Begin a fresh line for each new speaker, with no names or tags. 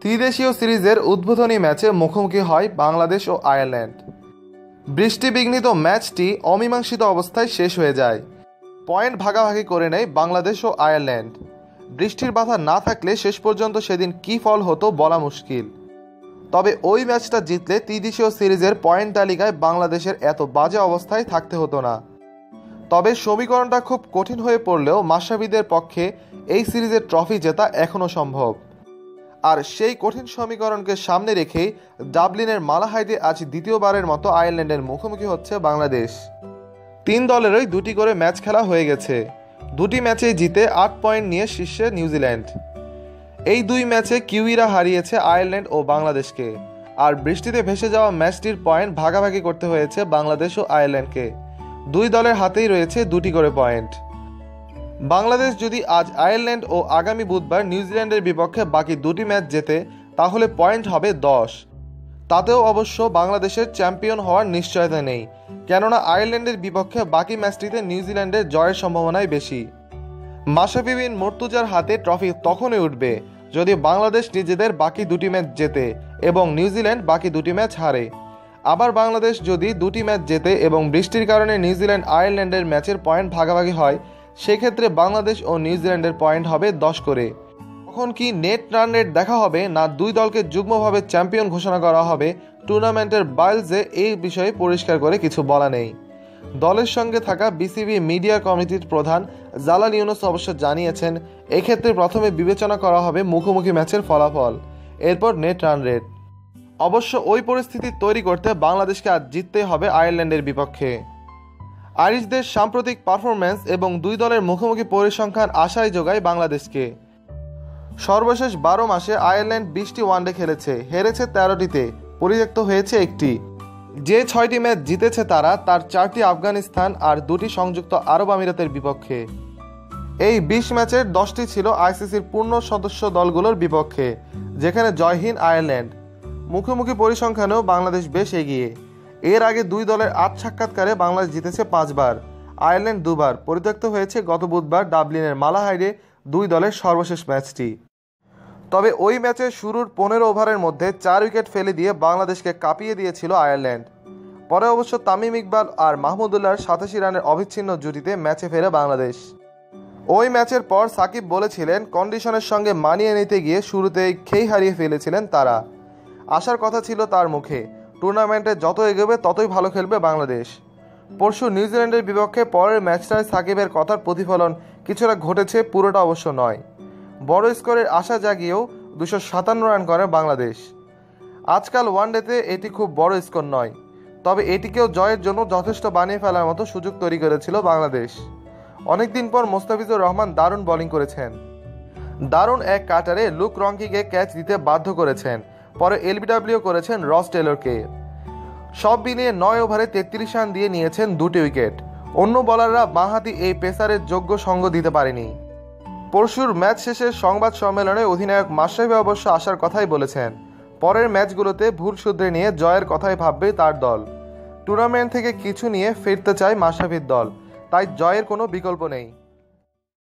ত্রিদেশীয় সিরিজের উদ্বোধনী ম্যাচে মুখোমুখি হয় বাংলাদেশ ও আয়ারল্যান্ড। বৃষ্টিবিঘ্নিত ম্যাচটি অমীমাংসিত অবস্থায় শেষ হয়ে যায়। পয়েন্ট ভাগাভাগি করে নেয় বাংলাদেশ ও আয়ারল্যান্ড। বৃষ্টির বাধা না থাকলে শেষ পর্যন্ত সেদিন কী ফল হতো বলা মুশকিল। তবে ওই ম্যাচটা জিতলে ত্রিদেশীয় সিরিজের পয়েন্ট তালিকায় বাংলাদেশের এত বাজে অবস্থায় থাকতে হতো না। তবে সমীকরণটা খুব কঠিন হয়ে পড়লেও মাসাবিদের পক্ষে এই সিরিজের ট্রফি জেতা এখনও সম্ভব। আর সেই কঠিন সমীকরণকে সামনে রেখেই ডাবলিনের মালাহাইদে আজ দ্বিতীয়বারের মতো আয়ারল্যান্ডের মুখোমুখি হচ্ছে বাংলাদেশ। তিন দলেরই দুটি করে ম্যাচ খেলা হয়ে গেছে। দুটি ম্যাচেই জিতে আট পয়েন্ট নিয়ে শীর্ষে নিউজিল্যান্ড। এই দুই ম্যাচে কিউইরা হারিয়েছে আয়ারল্যান্ড ও বাংলাদেশকে। আর বৃষ্টিতে ভেসে যাওয়া ম্যাচটির পয়েন্ট ভাগাভাগি করতে হয়েছে বাংলাদেশ ও আয়ারল্যান্ডকে। দুই দলের হাতেই রয়েছে দুটি করে পয়েন্ট। বাংলাদেশ যদি আজ আয়ারল্যান্ড ও আগামী বুধবার নিউজিল্যান্ডের বিপক্ষে বাকি দুটি ম্যাচ জেতে, তাহলে পয়েন্ট হবে দশ। তাতেও অবশ্য বাংলাদেশের চ্যাম্পিয়ন হওয়ার নিশ্চয়তা নেই, কেননা আয়ারল্যান্ডের বিপক্ষে বাকি ম্যাচটিতে নিউজিল্যান্ডের জয়ের সম্ভাবনাই বেশি। মাশরাফি বিন মর্তুজার হাতে ট্রফি তখনই উঠবে যদি বাংলাদেশ নিজেদের বাকি দুটি ম্যাচ জেতে এবং নিউজিল্যান্ড বাকি দুটি ম্যাচ হারে। আবার বাংলাদেশ যদি দুটি ম্যাচ জেতে এবং বৃষ্টির কারণে নিউজিল্যান্ড আয়ারল্যান্ডের ম্যাচের পয়েন্ট ভাগাভাগি হয় সেক্ষেত্রে বাংলাদেশ ও নিউজিল্যান্ডের পয়েন্ট হবে দশ করে। তখন কি নেট রান রেট দেখা হবে না দুই দলকে যুগ্মভাবে চ্যাম্পিয়ন ঘোষণা করা হবে, টুর্নামেন্টের বাইলসে এই বিষয়ে পরিষ্কার করে কিছু বলা নেই। দলের সঙ্গে থাকা বিসিবি মিডিয়া কমিটির প্রধান জালাল ইউনুস অবশ্য জানিয়েছেন, এক্ষেত্রে প্রথমে বিবেচনা করা হবে মুখোমুখি ম্যাচের ফলাফল, এরপর নেট রান রেট। অবশ্য ওই পরিস্থিতি তৈরি করতে বাংলাদেশকে আজ জিততেই হবে আয়ারল্যান্ডের বিপক্ষে। আইরিশদের সাম্প্রতিক পারফরম্যান্স এবং দুই দলের মুখোমুখি পরিসংখ্যান আশায় যোগায় বাংলাদেশকে। সর্বশেষ বারো মাসে আয়ারল্যান্ড বিশটি ওয়ানডে খেলেছে, হেরেছে তেরোটিতে, পরিত্যক্ত হয়েছে একটি। যে ছয়টি ম্যাচ জিতেছে তারা, তার চারটি আফগানিস্তান আর দুটি সংযুক্ত আরব আমিরাতের বিপক্ষে। এই বিশ ম্যাচের দশটি ছিল আইসিসির পূর্ণ সদস্য দলগুলোর বিপক্ষে, যেখানে জয়হীন আয়ারল্যান্ড। মুখোমুখি পরিসংখ্যানেও বাংলাদেশ বেশ এগিয়ে। এর আগে দুই দলের আট সাক্ষাৎকারে বাংলাদেশ জিতেছে পাঁচবার। আয়ারল্যান্ড দুবার। পরিত্যক্ত হয়েছে গত বুধবার ডাবলিনের মালাহাইডে দুই দলের সর্বশেষ ম্যাচটি। তবে ওই ম্যাচে শুরুর পনেরো ওভারের মধ্যে চার উইকেট ফেলে দিয়ে বাংলাদেশকে কাঁপিয়ে দিয়েছিল আয়ারল্যান্ড। পরে অবশ্য তামিম ইকবাল আর মাহমুদুল্লাহর সাতাশি রানের অবিচ্ছিন্ন জুটিতে ম্যাচে ফেরে বাংলাদেশ। ওই ম্যাচের পর সাকিব বলেছিলেন, কন্ডিশনের সঙ্গে মানিয়ে নিতে গিয়ে শুরুতেই খেই হারিয়ে ফেলেছিলেন তারা। আসার কথা ছিল তার মুখে। টুর্নামেন্টে যত এগোবে, ততই ভালো খেলবে বাংলাদেশ। পরশু নিউজিল্যান্ডের বিপক্ষে পরের ম্যাচটায় সাকিবের কথার প্রতিফলন কিছুটা ঘটেছে, পুরোটা অবশ্য নয়। বড় স্কোরের আশা জাগিয়েও দুশো সাতান্ন রান করে বাংলাদেশ। আজকাল ওয়ানডেতে এটি খুব বড় স্কোর নয়, তবে এটিকেও জয়ের জন্য যথেষ্ট বানিয়ে ফেলার মতো সুযোগ তৈরি করেছিল বাংলাদেশ। অনেকদিন পর মোস্তাফিজুর রহমান দারুণ বোলিং করেছেন। দারুণ এক কাটারে লুক রঙ্কিকে ক্যাচ দিতে বাধ্য করেছেন। পরে এলবিডাব্লিউ করেছেন রস টেলরকে। সব মিলিয়ে নয় ওভারে তেত্রিশ রান দিয়ে নিয়েছেন দুটি উইকেট। অন্য বলাররা বাঁহাতি এই পেসারের যোগ্য সঙ্গ দিতে পারেনি। পরশুর ম্যাচ শেষে সংবাদ সম্মেলনে অধিনায়ক মাশরাফি অবশ্য আসার কথাই বলেছেন। পরের ম্যাচগুলোতে ভুল শুধরে নিয়ে জয়ের কথাই ভাববে তার দল। টুর্নামেন্ট থেকে কিছু নিয়ে ফিরতে চায় মাশরাফির দল, তাই জয়ের কোনো বিকল্প নেই।